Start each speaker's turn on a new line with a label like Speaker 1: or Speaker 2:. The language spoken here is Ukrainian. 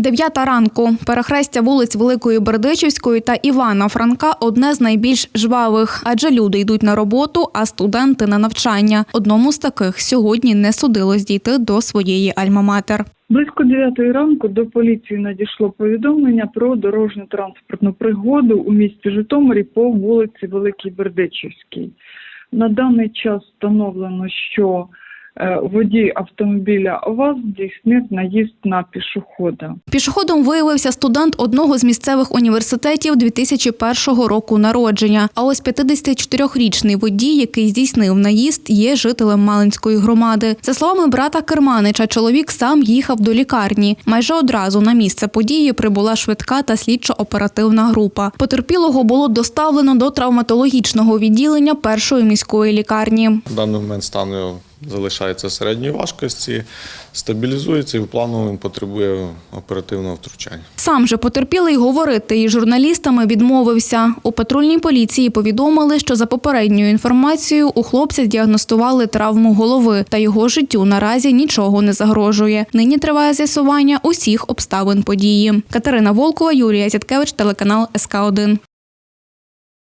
Speaker 1: Дев'ята ранку. Перехрестя вулиць Великої Бердичівської та Івана Франка одне з найбільш жвавих, адже люди йдуть на роботу, а студенти на навчання. Одному з таких сьогодні не судилось дійти до своєї альма-матер.
Speaker 2: Близько 9 ранку до поліції надійшло повідомлення про дорожню транспортну пригоду у місті Житомирі по вулиці Великій Бердичівській. На даний час встановлено, що водій автомобіля ВАЗ здійснив наїзд на пішохода.
Speaker 1: Пішоходом виявився студент одного з місцевих університетів 2001 року народження. А ось 54-річний водій, який здійснив наїзд, є жителем Малинської громади. За словами брата Керманича, чоловік сам їхав до лікарні. Майже одразу на місце події прибула швидка та слідчо-оперативна група. Потерпілого було доставлено до травматологічного відділення першої міської лікарні.
Speaker 3: В даний момент стан його залишається середньої важкості, стабілізується і в плану він потребує оперативного втручання.
Speaker 1: Сам же потерпілий говорити із журналістами відмовився. У патрульній поліції повідомили, що за попередньою інформацією у хлопця діагностували травму голови, та його життю наразі нічого не загрожує. Нині триває з'ясування усіх обставин події. Катерина Волкова, Юрія Зяткевич, телеканал СК 1